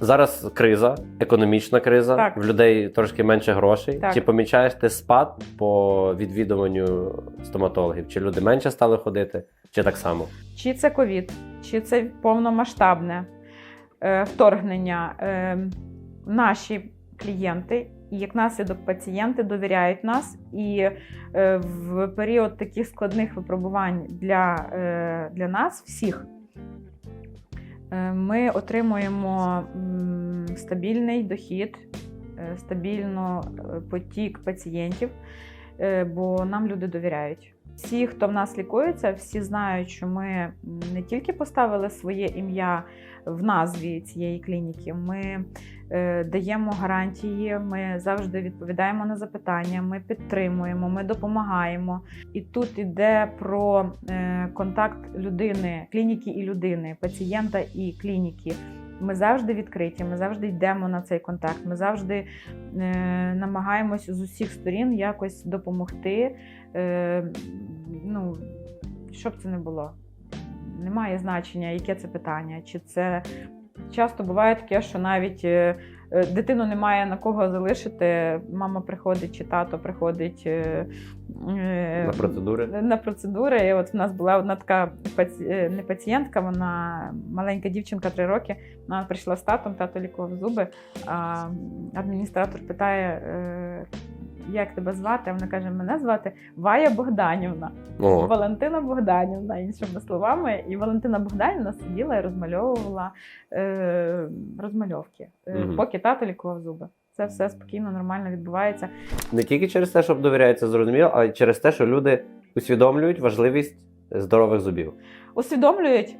Зараз криза, економічна криза, Так. в людей трошки менше грошей. Так. Чи помічаєш ти спад по відвідуванню стоматологів? Чи люди менше стали ходити, чи так само? Чи це ковід, чи це повномасштабне е, вторгнення. Е, наші клієнти і як наслідок пацієнти довіряють нас. І е, в період таких складних випробувань для, е, для нас всіх. Е, Ми отримуємо стабільний дохід, е, стабільно е, потік пацієнтів, бо нам люди довіряють. Всі, хто в нас лікується, всі знають, що ми не тільки поставили своє ім'я в назві цієї клініки, ми е, даємо гарантії, ми завжди відповідаємо на запитання, ми підтримуємо, ми допомагаємо. І тут йде про е, контакт людини, клініки і людини, пацієнта і клініки. Ми завжди відкриті, ми завжди йдемо на цей контакт. Ми завжди е, намагаємось з усіх сторін якось допомогти. Е, ну, щоб це не було. Немає значення, яке це питання. Чи це часто буває таке, що навіть е, дитину немає на кого залишити. Мама приходить чи тато приходить е, е, На процедури? на процедури. І от в нас була одна така е, не пацієнтка, вона маленька дівчинка три роки. Вона прийшла з татом, тато лікував зуби. А адміністратор питає, е, як тебе звати? А вона каже: Мене звати Вая Богданівна. О, Валентина Богданівна, іншими словами. І Валентина Богданівна сиділа і розмальовувала е, розмальовки, е, Мгм. поки тато лікував зуби. Це все спокійно, нормально відбувається. не тільки через те, що довіряється зрозуміло, а й через те, що люди усвідомлюють важливість здорових зубів. усвідомлюють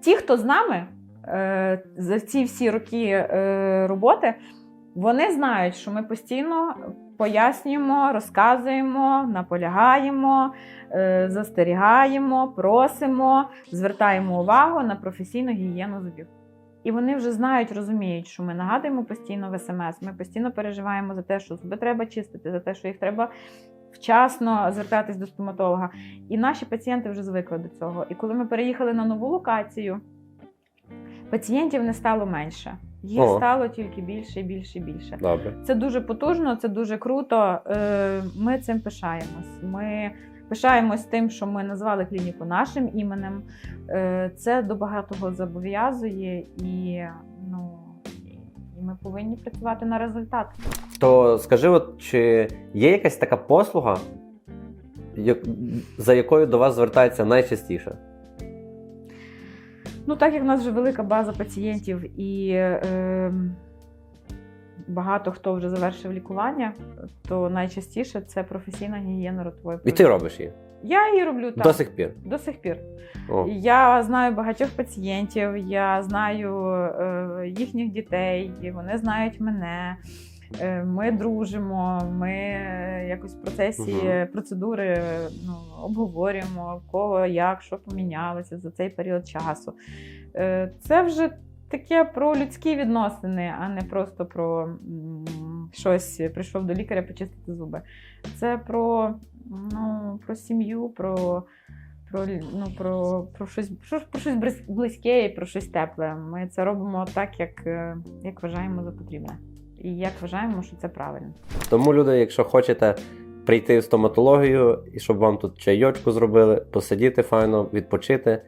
ті, хто з нами е, за ці всі роки е, роботи, вони знають, що ми постійно пояснюємо, розказуємо, наполягаємо, е, застерігаємо, просимо, звертаємо увагу на професійну гігієну зубів. І вони вже знають, розуміють, що ми нагадуємо постійно в смс. Ми постійно переживаємо за те, що зуби треба чистити, за те, що їх треба вчасно звертатись до стоматолога. І наші пацієнти вже звикли до цього. І коли ми переїхали на нову локацію, пацієнтів не стало менше. Їх О. стало тільки більше і більше і більше. Добре. Це дуже потужно, це дуже круто. Е, Ми цим пишаємось. Ми пишаємось тим, що ми назвали клініку нашим іменем. Е, Це до багатого зобов'язує і ну. і Ми повинні працювати на результат. То скажи, от чи є якась така послуга, як- за якою до вас звертається найчастіше? Ну, так як в нас вже велика база пацієнтів і е, багато хто вже завершив лікування, то найчастіше це професійна гігієна ротової І ти робиш її Я її роблю так. до сих пір. До сих пір. О. Я знаю багатьох пацієнтів, я знаю е, їхніх дітей, вони знають мене. Е, Ми дружимо, ми якось в процесі Мгм. процедури ну, обговорюємо, кого як, що помінялося за цей період часу. Е, Це вже таке про людські відносини, а не просто про щось прийшов до лікаря почистити зуби. Це про, ну, про сім'ю, про про, ну, про, про, щось, про, про щось близьке і про щось тепле. Ми це робимо так, як, е, як вважаємо за потрібне. І як вважаємо, що це правильно. Тому, люди, якщо хочете прийти в стоматологію і щоб вам тут чайочку зробили, посидіти файно, відпочити,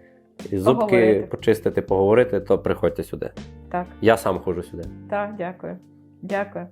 і зубки Поговорити. почистити, поговорити, то приходьте сюди. Так, Я сам ходжу сюди. так, дякую. Дякую.